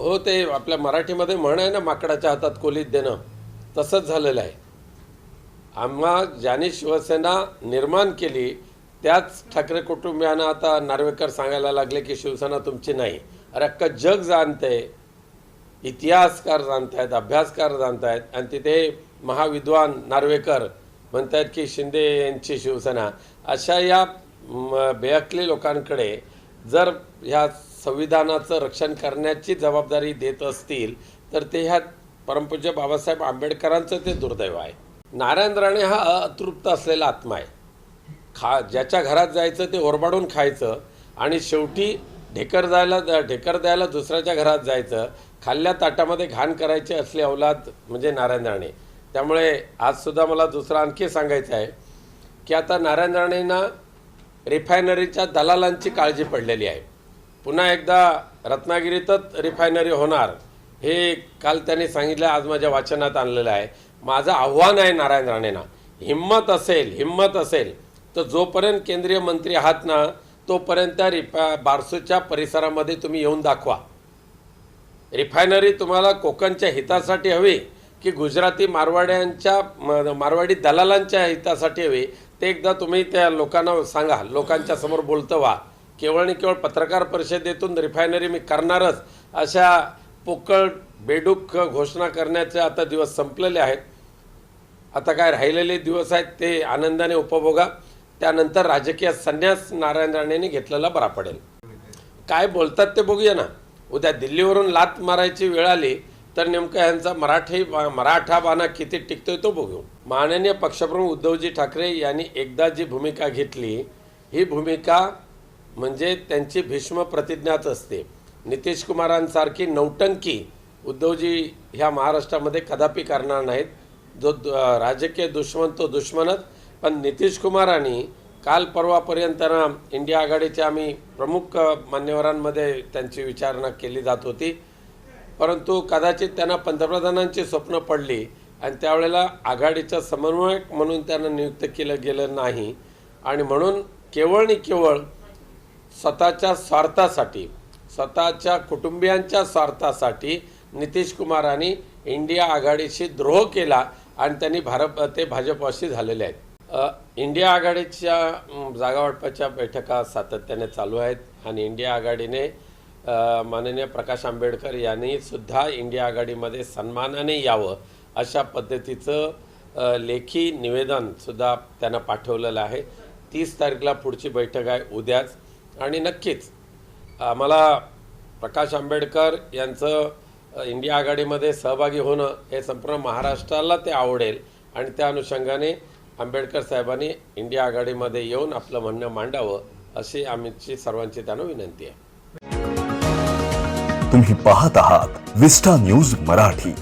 हो ते आपल्या मराठीमध्ये म्हण आहे ना माकडाच्या हातात कोलीत देणं. तसंच झालेलं आहे. आम्हा ज्याने शिवसेना निर्माण केली त्याच ठाकरे कुटुंबियांना आता नार्वेकर सांगायला लागले की शिवसेना तुमची नाही. अरे अख्खं जग जाणतंय. इतिहासकार जाणतायत अभ्यासकार जाणतायत. आणि तिथे महाविद्वान नार्वेकर म्हणतायत की शिंदे यांची शिवसेना. अशा या म, बेअक्ली लोकांकडे जर ह्या संविधानाचं रक्षण करण्याची जबाबदारी देत असतील तर ते ह्या परमपूज्य बाबासाहेब आंबेडकरांचं ते दुर्दैव आहे. नारायण राणे हा अतृप्त असलेला आत्मा आहे. खा ज्याच्या घरात जायचं ते ओरबाडून खायचं आणि शेवटी ढेकर जायला ढेकर द्यायला दुसऱ्याच्या घरात जायचं खाल्ल्या ताटामध्ये घाण करायची असली अवलाद म्हणजे नारायण राणे. त्यामुळे आजसुद्धा मला दुसरं आणखी सांगायचं आहे की आता नारायण राणेंना रिफायनरीच्या दलालांची काळजी पडलेली आहे. पुन्हा एकदा रत्नागिरीतच रिफायनरी होणार हे काल त्यांनी सांगितलं आज माझ्या वाचनात आणलेलं आहे. माझं आव्हान आहे नारायण राणेंना. हिंमत असेल हिंमत असेल तर जोपर्यंत केंद्रीय मंत्री आहात ना तोपर्यंत त्या रिफा बारसूच्या परिसरामध्ये तुम्ही येऊन दाखवा. रिफायनरी तुम्हाला कोकणच्या हितासाठी हवी की गुजराती मारवाड्यांच्या म- मारवाडी दलालांच्या हितासाठी हवी ते एकदा तुम्ही त्या लोकांना सांगा लोकांच्या समोर बोलतं व्हा. केवळ आणि केवळ पत्रकार परिषदेतून रिफायनरी मी करणारच अशा पोकळ बेडूक घोषणा करण्याचे आता दिवस संपलेले आहेत. आता काय राहिलेले दिवस आहेत ते आनंदाने उपभोगा. त्यानंतर राजकीय संन्यास नारायण राणेंनी घेतलेला बरा पडेल. काय बोलतात ते बघूया ना. उद्या दिल्लीवरून लात मारायची वेळ आली तर नेमकं यांचा मराठी मराठा बाणा किती टिकतोय तो बघू. माननीय पक्षप्रमुख उद्धवजी ठाकरे यांनी एकदा जी भूमिका घेतली ही भूमिका म्हणजे त्यांची भीष्म प्रतिज्ञाच असते. नितीश कुमारांसारखी नौटंकी उद्धवजी ह्या महाराष्ट्रामध्ये कदापि करणार नाहीत. जो राजकीय दुश्मन तो दुश्मनच. पण नितीश कुमारांनी काल परवापर्यंत ना इंडिया आघाडीच्या आम्ही प्रमुख मान्यवरांमध्ये त्यांची विचारणा केली जात होती. परंतु कदाचित त्यांना पंतप्रधानांची स्वप्न पडली आणि त्यावेळेला आघाडीचा समन्वयक म्हणून त्यांना नियुक्त केलं गेलं नाही. आणि म्हणून केवळ आणि केवळ स्वतःच्या स्वार्थासाठी स्वतःच्या कुटुंबियांच्या स्वार्थासाठी नितीश कुमारांनी इंडिया आघाडीशी द्रोह केला आणि त्यांनी भारत ते भाजपशी झालेले आहेत. इंडिया आघाडीच्या जागावाटपाच्या बैठका सातत्याने चालू आहेत आणि इंडिया आघाडीने माननीय प्रकाश आंबेडकर यांनी सुद्धा इंडिया आघाडीमध्ये सन्मानाने यावं अशा पद्धतीचं लेखी निवेदनसुद्धा त्यांना पाठवलेलं आहे. तीस तारखेला पुढची बैठक आहे उद्याच. आणि नक्कीच आम्हाला प्रकाश आंबेडकर यांचं इंडिया आघाडीमध्ये सहभागी होणं हे संपूर्ण महाराष्ट्राला ते आवडेल. आणि त्या अनुषंगाने आंबेडकर साहेबांनी इंडिया आघाडीमध्ये येऊन आपलं म्हणणं मांडावं अशी आमची सर्वांची त्यांना विनंती आहे. तुम्ही पाहत आहात विस्टा न्यूज मराठी.